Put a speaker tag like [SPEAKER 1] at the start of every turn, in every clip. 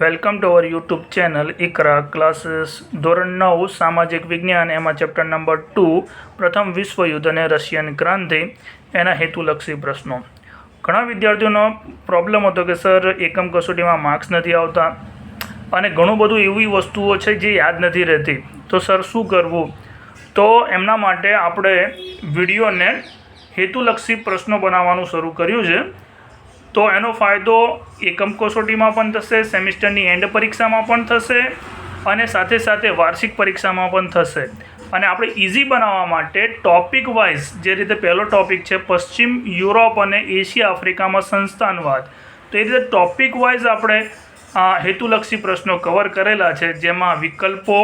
[SPEAKER 1] Welcome to our YouTube channel Iqra classes. ધોરણ નવ, સામાજિક વિજ્ઞાન, એમાં ચેપ્ટર નંબર ટુ, પ્રથમ વિશ્વયુદ્ધ અને રશિયન ક્રાંતિ, એના હેતુલક્ષી પ્રશ્નો. ઘણા વિદ્યાર્થીઓનો પ્રોબ્લેમ હતો કે, સર, એકમ કસોટીમાં માર્ક્સ નથી આવતા. અને ઘણું બધું એવી વસ્તુઓ છે જે યાદ નથી રહેતી. તો સર, શું કરવું? તો એમના માટે આપણે વિડીયોને હેતુલક્ષી પ્રશ્નો બનાવવાનું શરૂ કર્યું છે. તો એનો ફાયદો એકમ કસોટીમાં પણ થશે, સેમિસ્ટરની એન્ડ પરીક્ષામાં પણ થશે અને સાથે સાથે વાર્ષિક પરીક્ષામાં પણ થશે. અને આપણે ઇઝી બનાવવા માટે ટોપિક વાઇઝ જે રીતે પહેલો ટોપિક છે, પશ્ચિમ યુરોપ અને એશિયા આફ્રિકામાં સંસ્થાનવાદ. તો એ રીતે ટોપિક વાઇઝ આપણે હેતુલક્ષી પ્રશ્નો કવર કરેલા છે, જેમાં વિકલ્પો,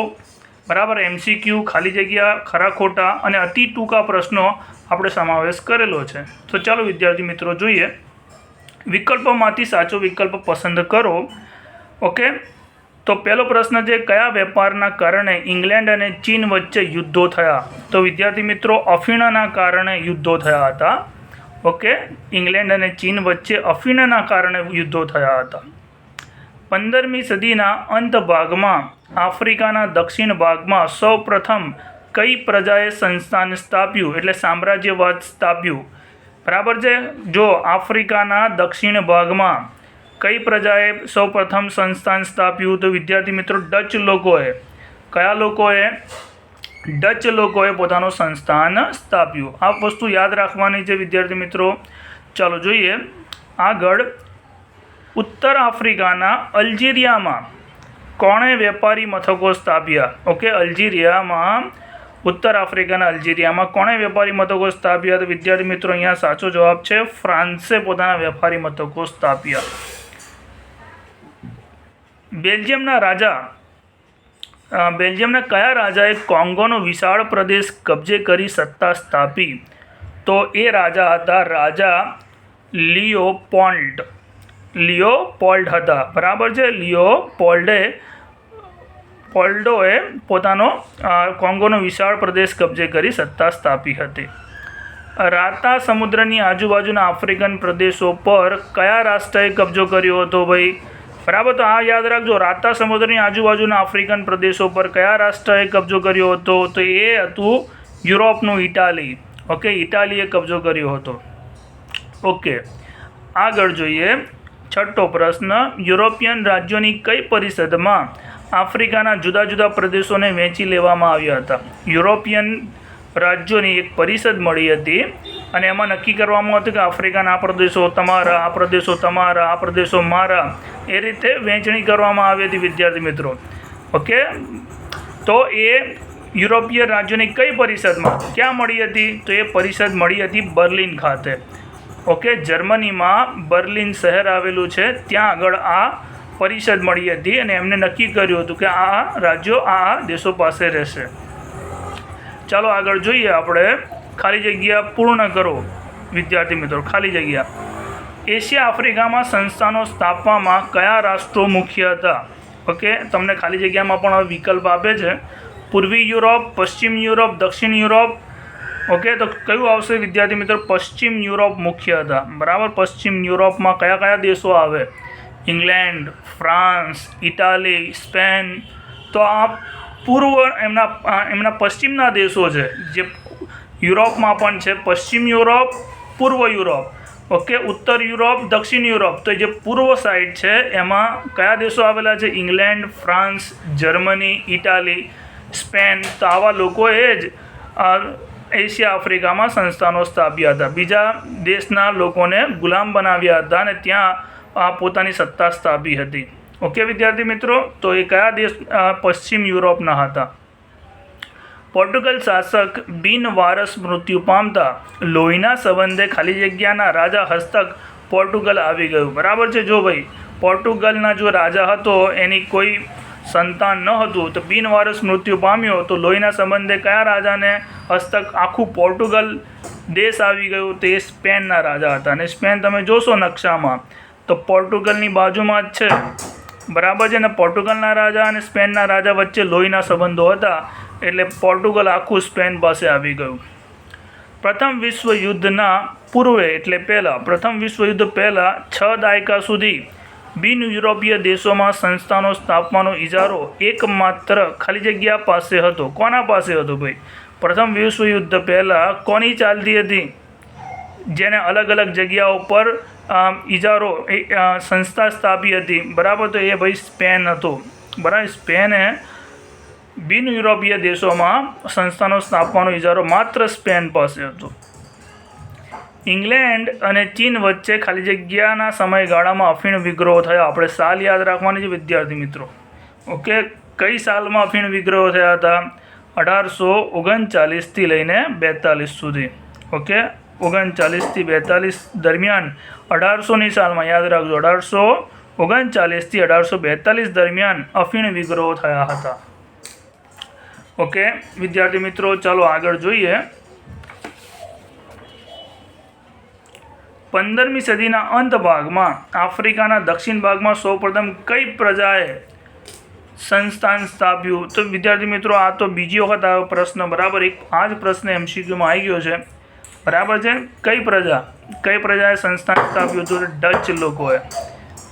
[SPEAKER 1] બરાબર એમસીક્યુ ખાલી જગ્યા, ખરા ખોટા અને અતિ ટૂંકા પ્રશ્નો આપણે સમાવેશ કરેલો છે. તો ચાલો વિદ્યાર્થી મિત્રો જોઈએ. વિકલ્પોમાંથી સાચો વિકલ્પ પસંદ કરો. ઓકે તો પહેલો પ્રશ્ન છે, કયા વેપારના કારણે ઇંગ્લેન્ડ અને ચીન વચ્ચે યુદ્ધો થયા? તો વિદ્યાર્થી મિત્રો, અફીણના કારણે યુદ્ધો થયા હતા. ઓકે ઇંગ્લેન્ડ અને ચીન વચ્ચે અફીણના કારણે યુદ્ધો થયા હતા. પંદરમી સદીના અંત ભાગમાં, આફ્રિકાના દક્ષિણ ભાગમાં સૌપ્રથમ કઈ પ્રજાએ સંસ્થાન સ્થાપ્યું? એટલે સામ્રાજ્યવાદ સ્થાપ્યું. બરાબર છે? જો આફ્રિકાના દક્ષિણ ભાગમાં કઈ પ્રજાએ સૌપ્રથમ સંસ્થાન સ્થાપ્યું તો વિદ્યાર્થી મિત્રો, ડચ લોકોએ. કયા લોકોએ? ડચ લોકોએ પોતાનું સંસ્થાન સ્થાપ્યું. આ વસ્તુ યાદ રાખવાની છે વિદ્યાર્થી મિત્રો. ચાલો જોઈએ. આગળ. ઉત્તર આફ્રિકાના અલ્જીરિયામાં કોણે વેપારી મથકો સ્થાપ્યા? ઓકે, અલ્જીરિયામાં ઉત્તર આફ્રિકાના અલ્જીરિયામાં કોણે વેપારી મથકો સ્થાપ્યા તો વિદ્યાર્થી મિત્રો, અહીંયા સાચો જવાબ છે, ફ્રાન્સે પોતાના વેપારી મથકો સ્થાપ્યા. બેલ્જિયમના રાજા બેલ્જિયમના કયા રાજાએ કોંગોનો વિશાળ પ્રદેશ કબજે કરી સત્તા સ્થાપી? તો એ રાજા હતા, રાજા લિયો પોલ્ડ લિયો પોલ્ડ હતા. બરાબર છે? લિયો પોલ્ડે પોલ્ડોએ પોતાનો કોંગોનો વિશાળ પ્રદેશ કબજે કરી સત્તા સ્થાપી હતી. રાતા સમુદ્રની આજુબાજુના આફ્રિકન પ્રદેશો પર કયા રાષ્ટ્રએ કબજો કર્યો હતો ભાઈ? બરાબર, તો આ યાદ રાખજો રાતા સમુદ્રની આજુબાજુના આફ્રિકન પ્રદેશો પર કયા રાષ્ટ્રએ કબજો કર્યો હતો? તો એ હતું યુરોપનું ઇટાલી. ઓકે, ઇટાલીએ કબજો કર્યો હતો. ઓકે, આગળ જોઈએ, છઠ્ઠો પ્રશ્ન, યુરોપિયન રાજ્યોની કઈ પરિષદમાં આફ્રિકાના જુદા જુદા પ્રદેશોને વહેંચી લેવામાં આવ્યા હતા. યુરોપિયન રાજ્યોની એક પરિષદ મળી હતી અને એમાં નક્કી કરવામાં હતું કે આફ્રિકાના આ પ્રદેશો તમારા, આ પ્રદેશો તમારા, આ પ્રદેશો મારા, એ રીતે વહેંચણી કરવામાં આવી હતી વિદ્યાર્થી મિત્રો. ઓકે? તો એ યુરોપિયન રાજ્યોની કઈ પરિષદમાં ક્યાં મળી હતી? તો એ પરિષદ મળી હતી બર્લિન ખાતે. ઓકે? જર્મનીમાં બર્લિન શહેર આવેલું છે. ત્યાં આગળ આ પરિષદ મળી હતી અને એમને નક્કી કર્યું હતું કે આ રાજ્યો આ દેશો પાસે રહેશે. ચાલો આગળ જોઈએ આપણે. ખાલી જગ્યા પૂર્ણ કરો, વિદ્યાર્થી મિત્રો, ખાલી જગ્યા. એશિયા આફ્રિકામાં સંસ્થાનો સ્થાપવામાં કયા રાષ્ટ્રો મુખ્ય હતા? ઓકે, તમને ખાલી જગ્યામાં પણ વિકલ્પ આપે છે. પૂર્વી યુરોપ, પશ્ચિમ યુરોપ, દક્ષિણ યુરોપ. ઓકે, તો કયું આવશે વિદ્યાર્થી મિત્રો? પશ્ચિમ યુરોપ મુખ્ય હતા. બરાબર, પશ્ચિમ યુરોપમાં કયા કયા દેશો આવે? ઇંગ્લેન્ડ, ફ્રાન્સ, ઇટાલી, સ્પેન, તો આ પૂર્વ એમના એમના પશ્ચિમના દેશો છે, જે યુરોપમાં પણ છે, પશ્ચિમ યુરોપ, પૂર્વ યુરોપ, ઓકે, ઉત્તર યુરોપ, દક્ષિણ યુરોપ, તો જે પૂર્વ સાઈડ છે, એમાં કયા દેશો આવેલા છે? England, France, Germany, Italy, Spain, તો આવા લોકોએ જ એશિયા આફ્રિકામાં સંસ્થાનો સ્થાપ્યા હતા. બીજા દેશના લોકોને ગુલામ બનાવ્યા હતા અને ત્યાં પોતાની સત્તા સ્થાપી હતી. ઓકે, વિદ્યાર્થી મિત્રો? તો એ કયા દેશ પશ્ચિમ યુરોપના હતા? પોર્ટુગલ શાસક બિન વારસ મૃત્યુ પામતા લોહીના સંબંધે ખાલી જગ્યાના રાજા હસ્તક પોર્ટુગલ આવી ગયું. બરાબર છે? જો ભાઈ, પોર્ટુગલના જો રાજા હતો, એની કોઈ સંતાન ન હતું, તો બિન વારસ મૃત્યુ પામ્યો, તો લોહીના સંબંધે કયા રાજાને હસ્તક? આખું પોર્ટુગલ દેશ આવી ગયું તે સ્પેનના રાજા હતા. અને સ્પેન તમે જોશો નકશામાં તો પોર્ટુગલની બાજુમાં જ છે. બરાબર છે ને? પોર્ટુગલના રાજા અને સ્પેનના રાજા વચ્ચે લોહીના સંબંધો હતા, એટલે પોર્ટુગલ આખું સ્પેન પાસે આવી ગયું. પ્રથમ વિશ્વ યુદ્ધના પૂર્વે, એટલે પહેલાં, પ્રથમ વિશ્વયુદ્ધ પહેલાં છ દાયકા સુધી બિન યુરોપીય દેશોમાં સંસ્થાનો સ્થાપવાનો ઇજારો એકમાત્ર ખાલી જગ્યા પાસે હતો. કોના પાસે હતો ભાઈ? પ્રથમ વિશ્વયુદ્ધ પહેલાં કોની ચાલતી હતી? જેને અલગ અલગ જગ્યાઓ પર ઇજારો એ સંસ્થા સ્થાપી હતી. બરાબર તો એ ભાઈ સ્પેન હતો. બરાબર, સ્પેને બિન યુરોપીય દેશોમાં સંસ્થાનો સ્થાપવાનો ઇજારો માત્ર સ્પેન પાસે હતો. ઇંગ્લેન્ડ અને ચીન વચ્ચે ખાલી જગ્યાના સમયગાળામાં અફીણ વિગ્રહો થયા. આપણે સાલ યાદ રાખવાની છે, વિદ્યાર્થી મિત્રો. ઓકે? કઈ સાલમાં અફીણ વિગ્રહો થયા હતા? અઢારસો ઓગણચાલીસથી લઈને બેતાલીસ સુધી. ઓકે? ઓગણચાલીસથી બેતાલીસ દરમિયાન અઢારસોની સાલમાં, યાદ રાખજો, અઢારસો ઓગણચાલીસથી અઢારસો બેતાલીસ દરમિયાન અફીણ વિગ્રહો થયા હતા. ઓકે, વિદ્યાર્થી મિત્રો, ચાલો આગળ જોઈએ. પંદરમી સદીના અંત ભાગમાં, આફ્રિકાના દક્ષિણ ભાગમાં સૌપ્રથમ કઈ પ્રજાએ સંસ્થાન સ્થાપ્યું? તો વિદ્યાર્થી મિત્રો, આ તો બીજી વખત આવ્યો પ્રશ્ન, બરાબર? એક આ જ પ્રશ્ન એમસીક્યુમાં આવી ગયો છે. બરાબર છે? કઈ પ્રજા? કઈ પ્રજાએ સંસ્થાન સ્થાપ્યું હતું? ડચ લોકોએ.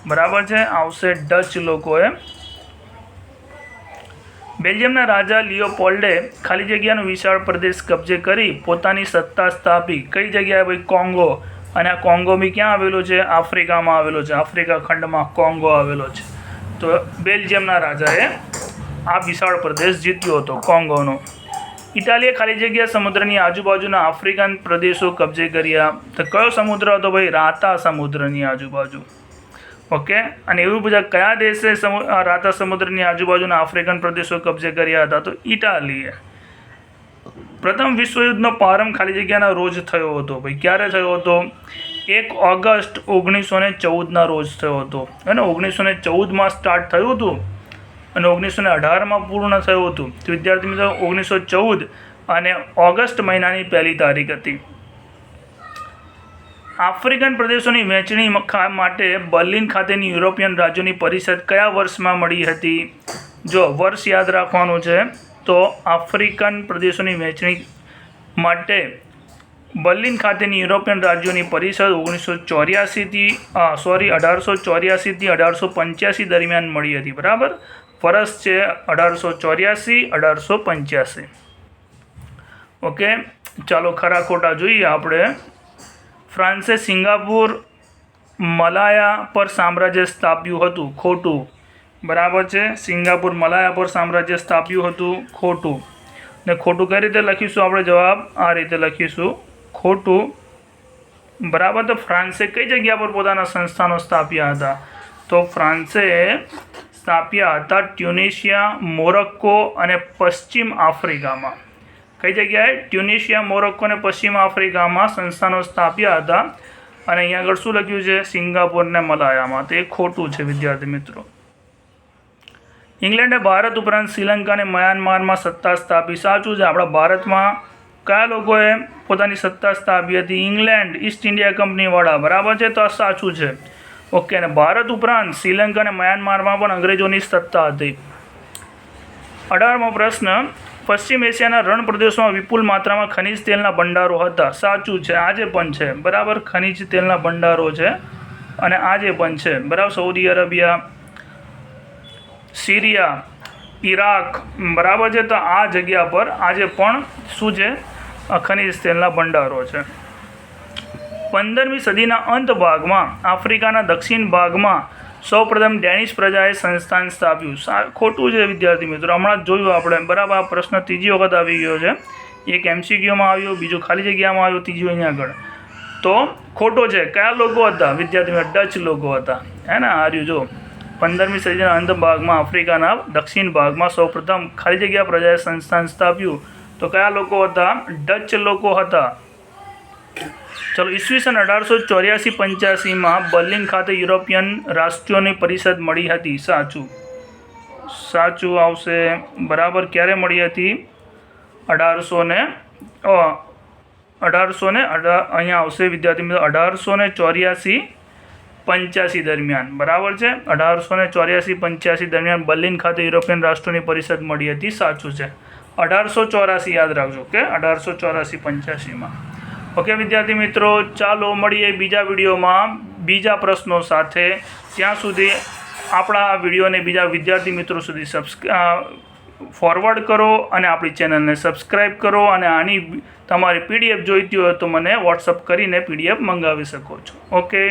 [SPEAKER 1] બરાબર છે? આવશે ડચ લોકોએ. બેલ્જિયમના રાજા લિયોપોલ્ડે ખાલી જગ્યાનો વિશાળ પ્રદેશ કબજે કરી પોતાની સત્તા સ્થાપી. કઈ જગ્યાએ ભાઈ? કોંગો. અને આ કોંગો બી ક્યાં આવેલો છે? આફ્રિકામાં આવેલો છે. આફ્રિકા ખંડમાં કોંગો આવેલો છે. તો બેલ્જિયમના રાજાએ આ વિશાળ પ્રદેશ જીત્યો હતો, કોંગોનો. ઇટાલીએ ખાલી જગ્યા સમુદ્રની આજુબાજુના આફ્રિકન પ્રદેશો કબજે કર્યા. તો કયો સમુદ્ર હતો ભાઈ? રાતા સમુદ્રની આજુબાજુ. ઓકે? અને એવું બધા કયા દેશે રાતા સમુદ્રની આજુબાજુના આફ્રિકન પ્રદેશો કબજે કર્યા હતા? તો ઇટાલીએ. પ્રથમ વિશ્વયુદ્ધનો પ્રારંભ ખાલી જગ્યાના રોજ થયો હતો ભાઈ. ક્યારે થયો હતો? એક ઓગસ્ટ ઓગણીસો ને ચૌદના રોજ થયો હતો. અને ઓગણીસો ને ચૌદમાં સ્ટાર્ટ થયું હતું. અને ઓગણીસો ને અઢારમાં પૂર્ણ થયું હતું. તો વિદ્યાર્થી મિત્રો, ઓગણીસો ચૌદ અને ઓગસ્ટ મહિનાની પહેલી તારીખ હતી. આફ્રિકન પ્રદેશોની વહેંચણી માટે બર્લિન ખાતેની યુરોપિયન રાજ્યોની પરિષદ કયા વર્ષમાં મળી હતી? જો વર્ષ યાદ રાખવાનું છે, તો આફ્રિકન પ્રદેશોની વહેંચણી માટે બર્લિન ખાતેની યુરોપિયન રાજ્યોની પરિષદ ઓગણીસો ચોર્યાસીથી સોરી, અઢારસો ચોર્યાસીથી અઢારસો પંચ્યાસી દરમિયાન મળી હતી. બરાબર? વર્ષ છે અઢારસો ચોર્યાસી, અઢારસો પંચ્યાસી. ઓકે, ચાલો ખરા ખોટા જોઈએ આપણે. ફ્રાન્સે સિંગાપુર, મલાયા પર સામ્રાજ્ય સ્થાપ્યું હતું, ખોટું. બરાબર છે? સિંગાપુર, મલાયા પર સામ્રાજ્ય સ્થાપ્યું હતું, ખોટું. ને ખોટું કઈ રીતે લખીશું આપણે જવાબ? આ રીતે લખીશું. ખોટું. બરાબર, તો ફ્રાન્સે કઈ જગ્યા પર પોતાના સંસ્થાનો સ્થાપ્યા હતા? તો ફ્રાન્સે સ્થાપ્યા હતા ટ્યુનિશિયા, મોરક્કો અને પશ્ચિમ આફ્રિકામાં. કઈ જગ્યાએ? ટ્યુનિશિયા, મોરક્કો અને પશ્ચિમ આફ્રિકામાં સંસ્થાનો સ્થાપ્યા હતા. અને અહીંયા આગળ શું લખ્યું છે? સિંગાપોર ને મલાયામાં. તો એ ખોટું છે, વિદ્યાર્થી મિત્રો. ઇંગ્લેન્ડે ભારત ઉપરાંત શ્રીલંકા અને મ્યાનમારમાં સત્તા સ્થાપી. સાચું છે, આપણા ભારતમાં કયા લોકોએ પોતાની સત્તા સ્થાપી હતી? ઇંગ્લેન્ડ, ઈસ્ટ ઇન્ડિયા કંપનીવાળા. બરાબર છે? તો આ સાચું છે. ઓકે, અને ભારત ઉપરાંત શ્રીલંકા અને મ્યાનમારમાં પણ અંગ્રેજોની સત્તા હતી. અઢારમો પ્રશ્ન, પશ્ચિમ એશિયાના રણ પ્રદેશોમાં વિપુલ માત્રામાં ખનિજ તેલના ભંડારો હતા. સાચું છે, આજે પણ છે. બરાબર, ખનિજ તેલના ભંડારો છે. અને આજે પણ છે. બરાબર સૌદી અરેબિયા, સિરિયા ઈરાક બરાબર છે. તો આ જગ્યા પર આજે પણ શું છે? ખનિજ તેલના ભંડારો છે. પંદરમી સદીના અંત ભાગમાં, આફ્રિકાના દક્ષિણ ભાગમાં સૌપ્રથમ ડેનિશ પ્રજાએ સંસ્થાન સ્થાપ્યું. સા, ખોટું છે વિદ્યાર્થી મિત્રો. હમણાં જ જોયું આપણે. બરાબર, આ પ્રશ્ન ત્રીજી વખત આવી ગયો છે. એક એમસીક્યુમાં આવ્યો, બીજો ખાલી જગ્યામાં આવ્યો, ત્રીજો અહીંયા આગળ. તો ખોટો છે. કયા લોકો હતા? વિદ્યાર્થી મિત્રો, ડચ લોકો હતા. હે ને આર્યું જો. પંદરમી સદીના અંત ભાગમાં, આફ્રિકાના દક્ષિણ ભાગમાં સૌપ્રથમ ખાલી જગ્યા પ્રજાએ સંસ્થાન સ્થાપ્યું. તો કયા લોકો હતા? ડચ લોકો હતા. ચલો, ઈસવીસન અઢારસો ચોર્યાસી પંચ્યાસીમાં બર્લિન ખાતે યુરોપિયન રાષ્ટ્રોની પરિષદ મળી હતી. સાચું. સાચું આવશે. બરાબર ક્યારે મળી હતી? અઢારસો ને અઢારસો ને અહીંયા આવશે વિદ્યાર્થી મિત્રો, અઢારસો ને ચોર્યાસી પંચ્યાસી દરમિયાન. બરાબર છે? અઢારસો ને ચોર્યાસી પંચ્યાસી દરમિયાન બર્લિન ખાતે યુરોપિયન રાષ્ટ્રોની પરિષદ મળી હતી. સાચું છે. અઢારસો ચોરાસી યાદ રાખજો કે અઢારસો ચોરાસી પંચ્યાસીમાં. ઓકે, વિદ્યાર્થી મિત્રો, ચાલો મળીએ બીજા વિડીયોમાં બીજા પ્રશ્નો સાથે. ત્યાં સુધી આપણા વિડીયોને બીજા વિદ્યાર્થી મિત્રો સુધી સબસ્ક્રા ફોરવર્ડ કરો અને આપણી ચેનલને સબસ્ક્રાઈબ કરો અને આની તમારી પીડીએફ જોઈતી હોય તો મને વોટ્સઅપ કરીને પીડીએફ મંગાવી શકો છો. ઓકે?